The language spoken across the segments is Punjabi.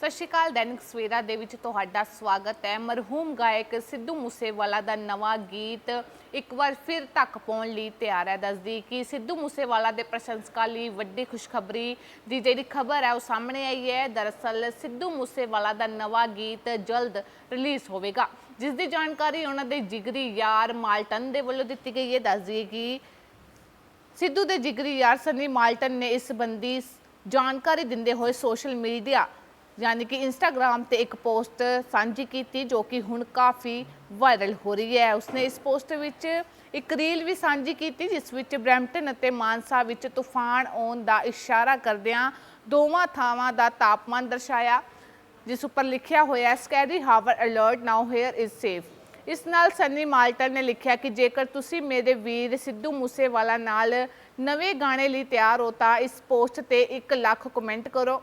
ਸਤਿ ਸ਼੍ਰੀ ਅਕਾਲ, ਦੈਨਿਕ ਸਵੇਰਾ ਦੇ ਵਿੱਚ ਤੁਹਾਡਾ ਸਵਾਗਤ ਹੈ। ਮਰਹੂਮ ਗਾਇਕ ਸਿੱਧੂ ਮੂਸੇਵਾਲਾ ਦਾ ਨਵਾਂ ਗੀਤ ਇੱਕ ਵਾਰ ਫਿਰ ਤੱਕ ਪਾਉਣ ਲਈ ਤਿਆਰ ਹੈ। ਦੱਸਦੀ ਕਿ ਸਿੱਧੂ ਮੂਸੇਵਾਲਾ ਦੇ ਪ੍ਰਸ਼ੰਸਕਾਂ ਲਈ ਵੱਡੀ ਖੁਸ਼ਖਬਰੀ ਦੀ ਜਿਹੜੀ ਖਬਰ ਹੈ ਉਹ ਸਾਹਮਣੇ ਆਈ ਹੈ। ਦਰਅਸਲ ਸਿੱਧੂ ਮੂਸੇਵਾਲਾ ਦਾ ਨਵਾਂ ਗੀਤ ਜਲਦ ਰਿਲੀਜ਼ ਹੋਵੇਗਾ, ਜਿਸ ਦੀ ਜਾਣਕਾਰੀ ਉਹਨਾਂ ਦੇ ਜਿਗਰੀ ਯਾਰ ਮਾਲਟਨ ਦੇ ਵੱਲੋਂ ਦਿੱਤੀ ਗਈ ਹੈ। ਦੱਸਦੀ ਕਿ ਸਿੱਧੂ ਦੇ ਜਿਗਰੀ ਯਾਰ ਸਨੀ ਮਾਲਟਨ ਨੇ ਇਸ ਸੰਬੰਧੀ ਜਾਣਕਾਰੀ ਦਿੰਦੇ ਹੋਏ ਸੋਸ਼ਲ ਮੀਡੀਆ ਯਾਨੀ ਕਿ ਇੰਸਟਾਗ੍ਰam ਤੇ ਇੱਕ ਪੋਸਟ ਸਾਂਝੀ ਕੀਤੀ ਜੋ ਕਿ ਹੁਣ ਕਾਫੀ ਵਾਇਰਲ ਹੋ ਰਹੀ ਹੈ। ਉਸਨੇ ਇਸ ਪੋਸਟ ਵਿੱਚ ਇੱਕ ਰੀਲ ਵੀ ਸਾਂਝੀ ਕੀਤੀ, ਜਿਸ ਵਿੱਚ ਬ੍ਰੈਂਪਟਨ ਅਤੇ ਮਾਨਸਾ ਵਿੱਚ ਤੂਫਾਨ ਆਉਣ ਦਾ ਇਸ਼ਾਰਾ ਕਰਦਿਆਂ ਦੋਵਾਂ ਥਾਵਾਂ ਦਾ ਤਾਪਮਾਨ ਦਰਸਾਇਆ, ਜਿਸ ਉੱਪਰ ਲਿਖਿਆ ਹੋਇਆ scary hour alert now here is safe ਇਸ ਨਾਲ ਸੰਨੀ ਮਾਲਟਨ ਨੇ ਲਿਖਿਆ ਕਿ ਜੇਕਰ ਤੁਸੀਂ ਮੇਰੇ ਵੀਰ ਸਿੱਧੂ ਮੂਸੇਵਾਲਾ ਨਾਲ ਨਵੇਂ ਗਾਣੇ ਲਈ ਤਿਆਰ ਹੋ ਤਾਂ ਇਸ ਪੋਸਟ ਤੇ 1 ਲੱਖ ਕਮੈਂਟ ਕਰੋ।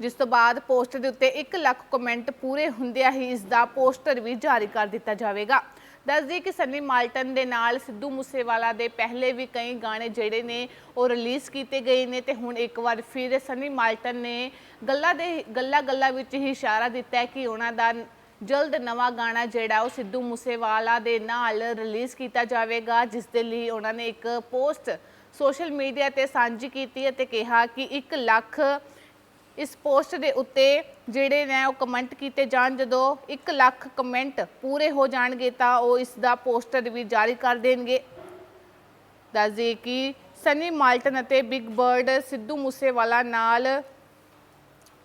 ਜਿਸ ਤੋਂ ਬਾਅਦ ਪੋਸਟ ਦੇ ਉੱਤੇ 1 ਲੱਖ ਕਮੈਂਟ ਪੂਰੇ ਹੁੰਦਿਆਂ ਹੀ ਇਸ ਦਾ ਪੋਸਟਰ ਵੀ ਜਾਰੀ ਕਰ ਦਿੱਤਾ ਜਾਵੇਗਾ। ਦੱਸ ਦਈਏ ਕਿ ਸਨੀ ਮਾਲਟਨ ਦੇ ਨਾਲ ਸਿੱਧੂ ਮੂਸੇਵਾਲਾ ਦੇ ਪਹਿਲੇ ਵੀ ਕਈ ਗਾਣੇ ਜਿਹੜੇ ਨੇ ਉਹ ਰਿਲੀਜ਼ ਕੀਤੇ ਗਏ ਨੇ ਤੇ ਹੁਣ ਇੱਕ ਵਾਰ ਫਿਰ ਸਨੀ ਮਾਲਟਨ ਨੇ ਗੱਲਾਂ ਦੇ ਗੱਲਾਂ ਗੱਲਾਂ ਵਿੱਚ ਹੀ ਇਸ਼ਾਰਾ ਦਿੱਤਾ ਹੈ ਕਿ ਉਹਨਾਂ ਦਾ ਜਲਦ ਨਵਾਂ ਗਾਣਾ ਜਿਹੜਾ ਉਹ ਸਿੱਧੂ ਮੂਸੇਵਾਲਾ ਦੇ ਨਾਲ ਰਿਲੀਜ਼ ਕੀਤਾ ਜਾਵੇਗਾ, ਜਿਸ ਦੇ ਲਈ ਉਹਨਾਂ ਨੇ ਇੱਕ ਪੋਸਟ ਸੋਸ਼ਲ ਮੀਡੀਆ ਤੇ ਸਾਂਝੀ ਕੀਤੀ ਅਤੇ ਕਿਹਾ ਕਿ 1 ਲੱਖ ਇਸ ਪੋਸਟ ਦੇ ਉੱਤੇ ਜਿਹੜੇ ਨੇ ਉਹ ਕਮੈਂਟ ਕੀਤੇ ਜਾਣ, ਜਦੋਂ 1 ਲੱਖ ਕਮੈਂਟ ਪੂਰੇ ਹੋ ਜਾਣਗੇ ਤਾਂ ਉਹ ਇਸ ਦਾ ਪੋਸਟਰ ਵੀ ਜਾਰੀ ਕਰ ਦੇਣਗੇ। ਦੱਸ ਦਈਏ ਕਿ ਸਨੀ ਮਾਲਟਨ ਅਤੇ ਬਿਗ ਬਰਡ ਸਿੱਧੂ ਮੂਸੇਵਾਲਾ ਨਾਲ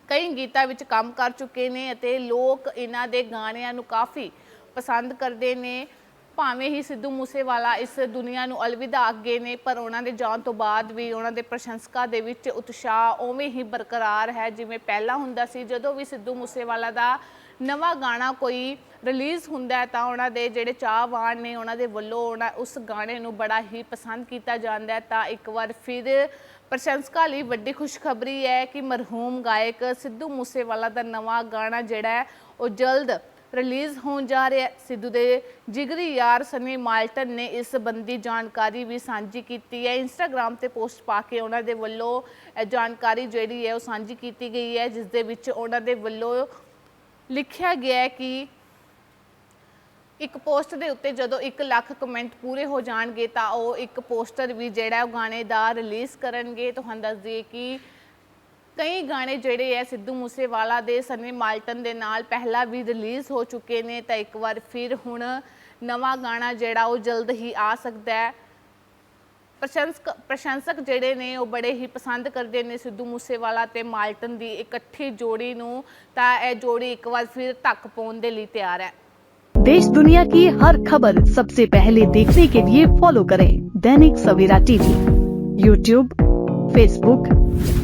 ਕਈ ਗੀਤਾਂ ਵਿੱਚ ਕੰਮ ਕਰ ਚੁੱਕੇ ਨੇ ਅਤੇ ਲੋਕ ਇਹਨਾਂ ਦੇ ਗਾਣਿਆਂ ਨੂੰ ਕਾਫੀ ਪਸੰਦ ਕਰਦੇ ਨੇ। ਭਾਵੇਂ ਹੀ ਸਿੱਧੂ ਮੂਸੇਵਾਲਾ ਇਸ ਦੁਨੀਆ ਨੂੰ ਅਲਵਿਦਾ ਅੱਗੇ ਨੇ, ਪਰ ਉਹਨਾਂ ਦੇ ਜਾਣ ਤੋਂ ਬਾਅਦ ਵੀ ਉਹਨਾਂ ਦੇ ਪ੍ਰਸ਼ੰਸਕਾਂ ਦੇ ਵਿੱਚ ਉਤਸ਼ਾਹ ਉਵੇਂ ਹੀ ਬਰਕਰਾਰ ਹੈ, ਜਿਵੇਂ ਪਹਿਲਾਂ ਹੁੰਦਾ ਸੀ। ਜਦੋਂ ਵੀ ਸਿੱਧੂ ਮੂਸੇਵਾਲਾ ਦਾ ਨਵਾਂ ਗਾਣਾ ਕੋਈ ਰਿਲੀਜ਼ ਹੁੰਦਾ ਹੈ, ਤਾਂ ਉਹਨਾਂ ਦੇ ਜਿਹੜੇ ਚਾਹਵਾਨ ਨੇ, ਉਹਨਾਂ ਦੇ ਵੱਲੋਂ ਉਹਨਾਂ ਉਸ ਗਾਣੇ ਨੂੰ ਬੜਾ ਹੀ ਪਸੰਦ ਕੀਤਾ ਜਾਂਦਾ ਹੈ। ਤਾਂ ਇੱਕ ਵਾਰ ਫਿਰ ਪ੍ਰਸ਼ੰਸਕਾਂ ਲਈ ਵੱਡੀ ਖੁਸ਼ਖਬਰੀ ਹੈ ਕਿ ਮਰਹੂਮ ਗਾਇਕ ਸਿੱਧੂ ਮੂਸੇਵਾਲਾ ਦਾ ਨਵਾਂ ਗਾਣਾ ਜਿਹੜਾ ਉਹ ਜਲਦ ਰਿਲੀਜ਼ ਹੋਣ ਜਾ ਰਿਹਾ ਹੈ। ਸਿੱਧੂ ਦੇ ਜਿਗਰੀ ਯਾਰ ਸਨੀ ਮਾਲਟਨ ਨੇ ਇਸ ਸੰਬੰਧੀ ਜਾਣਕਾਰੀ ਵੀ ਸਾਂਝੀ ਕੀਤੀ ਹੈ। ਇੰਸਟਾਗ੍ਰam ਤੇ ਪੋਸਟ ਪਾ ਕੇ ਉਹਨਾਂ ਦੇ ਵੱਲੋਂ ਇਹ ਜਾਣਕਾਰੀ ਜਿਹੜੀ ਹੈ ਉਹ ਸਾਂਝੀ ਕੀਤੀ ਗਈ ਹੈ, ਜਿਸ ਦੇ ਵਿੱਚ ਉਹਨਾਂ ਦੇ ਵੱਲੋਂ ਲਿਖਿਆ ਗਿਆ ਹੈ ਕਿ ਇੱਕ ਪੋਸਟ ਦੇ ਉੱਤੇ ਜਦੋਂ 1 ਲੱਖ ਕਮੈਂਟ ਪੂਰੇ ਹੋ ਜਾਣਗੇ ਤਾਂ ਉਹ ਇੱਕ ਪੋਸਟਰ ਵੀ ਜਿਹੜਾ ਉਹ ਗਾਣੇ ਦਾ ਰਿਲੀਜ਼ ਕਰਨਗੇ। ਤੁਹਾਨੂੰ ਦੱਸ ਦਈਏ ਕਿ ਕਈ ਗਾਣੇ ਜਿਹੜੇ ਐ ਸਿੱਧੂ ਮੂਸੇਵਾਲਾ ਦੇ ਸਨੀ ਮਾਲਟਨ ਦੇ ਨਾਲ ਪਹਿਲਾਂ ਵੀ ਰਿਲੀਜ਼ ਹੋ ਚੁੱਕੇ ਨੇ ਤਾਂ ਇੱਕ ਵਾਰ ਫਿਰ ਹੁਣ ਨਵਾਂ ਗਾਣਾ ਜਿਹੜਾ ਉਹ ਜਲਦ ਹੀ ਆ ਸਕਦਾ ਹੈ ਪ੍ਰਸ਼ੰਸਕ ਪ੍ਰਸ਼ੰਸਕ ਜਿਹੜੇ ਨੇ ਉਹ ਬੜੇ ਹੀ ਪਸੰਦ ਕਰਦੇ ਨੇ ਸਿੱਧੂ ਮੂਸੇਵਾਲਾ ਤੇ ਮਾਲਟਨ ਦੀ ਇਕੱਠੀ ਜੋੜੀ ਨੂੰ ਤਾਂ ਇਹ ਜੋੜੀ ਇੱਕ ਵਾਰ ਫਿਰ ਧੱਕ ਪਾਉਣ ਦੇ ਲਈ ਤਿਆਰ ਹੈ देश दुनिया की हर खबर सबसे पहले देखने के लिए फॉलो करें Dainik Savera TV YouTube Facebook